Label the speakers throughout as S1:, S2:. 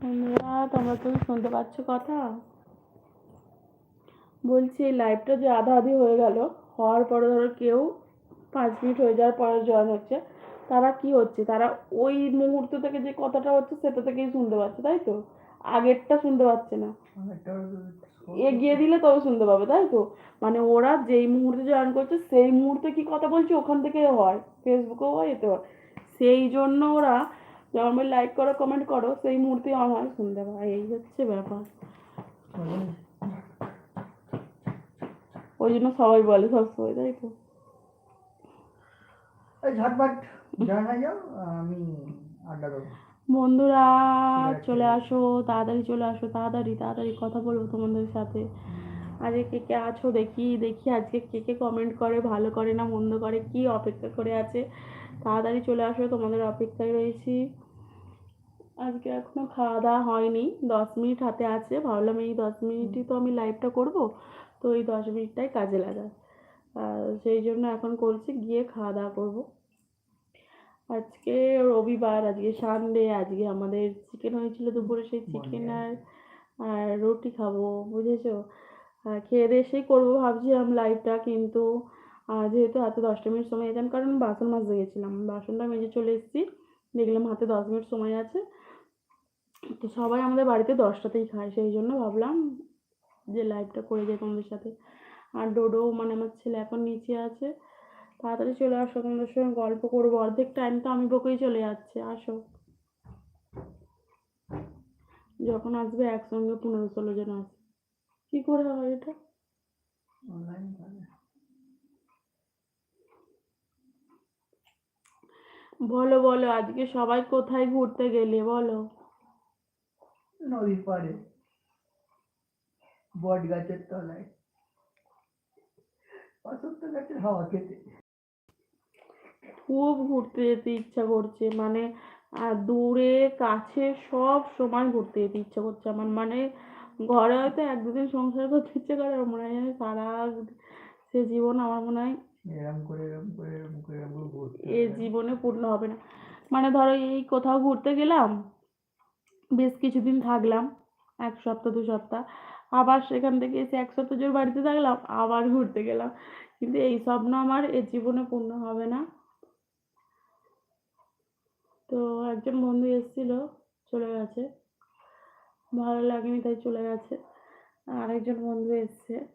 S1: বন্ধুরা তোমরা তো শুনতে পাচ্ছ কথা। বলছি এই লাইভটা যে আধা আধি হয়ে গেল হওয়ার পরে ধরো কেউ পাঁচ মিনিট হয়ে যাওয়ার পরে জয়েন হচ্ছে তারা কি হচ্ছে? তারা ওই মুহূর্ত থেকে যে কথাটা হচ্ছে সেটা থেকেই শুনতে পাচ্ছে তাই তো? আগেরটা শুনতে পাচ্ছে না। এগিয়ে দিলে তবে শুনতে পাবে তাই তো? মানে ওরা যেই মুহূর্তে জয়েন করছে সেই মুহূর্তে কি কথা বলছে? ওখান থেকে হয় ফেসবুকেও হয় এতে হয়। সেই জন্য ওরা বলি লাইক করো কমেন্ট করো সেই মুহূর্তে অন হয় শুনতে পায় এই হচ্ছে ব্যাপার। ওই জন্য সবাই বলে সবসময় তাই তো?
S2: ঝটপট যাও আমি আড্ডা দেবো।
S1: বন্ধুরা চলে আসো তাড়াতাড়ি চলে আসো তাড়াতাড়ি তাড়াতাড়ি কথা বলব তোমাদের সাথে। আজকে কে কে আছো দেখি দেখি আজকে কে কে কমেন্ট করে ভালো করে না মন্দ করে কি অপেক্ষা করে আছে। তাড়াতাড়ি চলে আসো তোমাদের অপেক্ষায় রয়েছি। আজকে এখনও খাওয়া দাওয়া হয়নি দশ মিনিট হাতে আছে ভাবলাম এই দশ মিনিটই তো আমি লাইভটা করব তো এই দশ মিনিটটাই কাজে লাগাই আর সেই জন্য এখন করছি গিয়ে খাওয়া দাওয়া করব। আজকে রবিবার আজকে সানডে আজকে আমাদের চিকেন হয়েছিল দুপুরে সেই চিকেন আর আর রুটি খাব বুঝেছ? আর খেয়ে দিয়ে সেই করব ভাবছিলাম লাইভটা কিন্তু যেহেতু হাতে দশটা মিনিট সময় আছে কারণ বাসন মাজতে গেছিলাম। বাসনটা মেজে চলে এসেছি দেখলাম হাতে দশ মিনিট সময় আছে তো সবাই আমাদের বাড়িতে দশটাতেই খায় সেই জন্য ভাবলাম যে লাইভটা করে যাই তোমাদের সাথে। আর ডোডো মানে আমার ছেলে এখন নিচে আছে তাড়াতাড়ি চলে আসো তোমাদের সঙ্গে গল্প করব। অর্ধেক টাইম তো আমি বকেই চলে যাচ্ছে আসো। যখন আসবে একসঙ্গে পনেরো ষোলো জন আসবে। কি করে হয় এটা? বলো বলো আজকে সবাই কোথায় ঘুরতে গেলে? বলো।
S2: নদীর পাড়ে। বট গাছের তলায়। অসত্য গাছের হাওয়া খেতে।
S1: খুব ঘুরতে যেতে ইচ্ছা করছে মানে দূরে কাছে সব সময় ঘুরতে যেতে ইচ্ছা করছে আমার। মানে ঘরে হয়তো এক দুদিন সংসার করতে ইচ্ছে করে মনে হয় সারা সে জীবন আমার মনে হয়
S2: এরম করে এরম করে এরম করে এরম
S1: জীবনে পূর্ণ হবে না। মানে ধরো এই কোথাও ঘুরতে গেলাম বেশ কিছুদিন থাকলাম, এক সপ্তাহ, দু সপ্তাহ, আবার সেখান থেকে এসে এক সপ্তাহ জোর বাড়িতে থাকলাম, আবার ঘুরতে গেলাম। কিন্তু এই স্বপ্ন আমার এ জীবনে পূর্ণ হবে না। তো একজন বন্ধু এসেছিল, চলে গেছে। ভালো লাগেনি, তাই চলে গেছে। আর একজন বন্ধু এসছে।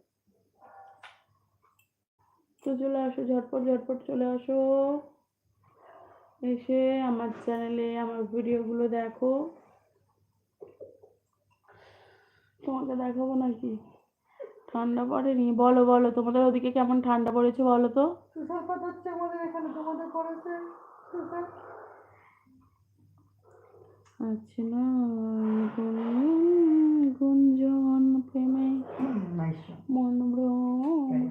S1: তো চলে আসো, ঝটপট ঝটপট চলে আসো। এসে আমার চ্যানেলে আমার ভিডিওগুলো দেখো। তোমাকে দেখাবো নাকি? ঠান্ডা পড়েনি? বলো বলো তোমাদের ওদিকে কেমন ঠান্ডা পড়েছে বলো তো?
S2: তুষারপাত হচ্ছে আমাদের এখানে তোমাদের করেছে তুষার?
S1: আচ্ছা না গুঞ্জন প্রেমে মন ভ্রম।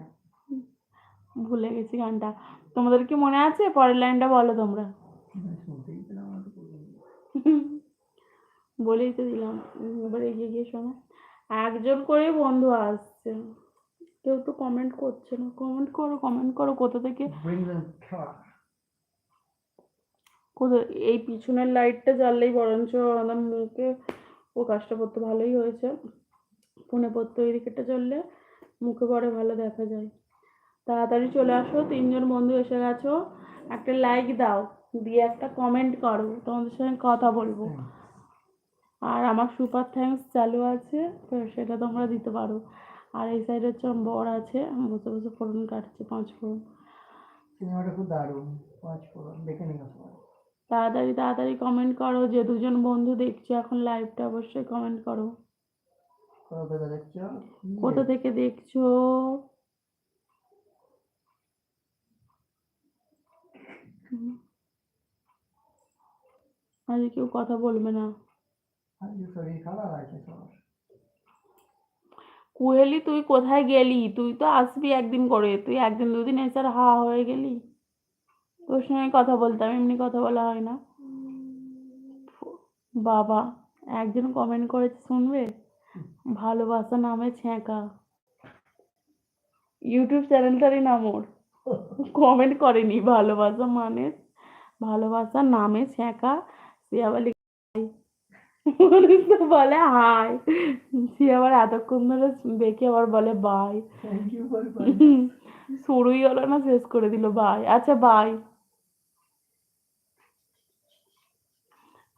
S1: ভুলে গেছি গানটা। তোমাদের কি মনে আছে? পরের লাইনটা বলো তোমরা। বলেই তো দিলাম। এবার এগিয়ে গিয়ে শোনো। একজন করে বন্ধু আসছে। কেউ তো কমেন্ট করছে না। কমেন্ট করো কমেন্ট করো কোথা থেকে. কোথা? এই পিছনের লাইটটা জ্বাললেই বরঞ্চ আমার মুখে ও কাজটা করতে ভালোই হয়েছে। ফোনে পড়তে ওই দিকেরটা জ্বললে মুখে পরে ভালো দেখা যায়। তাড়াতাড়ি চলে আসো তিনজন বন্ধু এসে গেছো। একটা লাইক দাও দিয়ে একটা কমেন্ট করো। তোমাদের সঙ্গে কথা বলব। আর আমার সুপার থ্যাঙ্কস চালু আছে তো সেটা তোমরা দিতে পারো। আর এই সাইডে হচ্ছে বর আছে বসে বসে ফোড়ন কাটছে পাঁচ ফোড়ন।
S2: সিনেমাটা খুব দারুণ পাঁচ ফোড়ন দেখে
S1: তাড়াতাড়ি তাড়াতাড়ি কমেন্ট করো যে দুজন বন্ধু দেখছ এখন লাইভটা অবশ্যই কমেন্ট করো।
S2: কোথা থেকে দেখছ।
S1: আজকে কেউ কথা বলবে না
S2: আজকে শরীর খারাপ আছে সবার
S1: কুহেলি, তুই কোথায় গেলি? তুই তো আসবি একদিন করে। তুই একদিন দুদিন এসে আর হা হয়ে গেলি? তোর সঙ্গে কথা বলতাম এমনি কথা বলা হয় না। বাবা, একজন কমেন্ট করেছে, শুনবে? ভালোবাসা নামে ছ্যাঁকা। ইউটিউব চ্যানেলটারই নাম ওর। কমেন্ট করেনি, ভালোবাসা মানে ভালোবাসা নামে ছ্যাঁকা। সে আবার মানুষ তো বলে হাই সে আবার এতক্ষণ ধরে দেখে আবার বলে বাই। শুরুই হলো না শেষ করে দিল বাই। আচ্ছা বাই।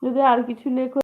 S1: যদি আর কিছু লেখো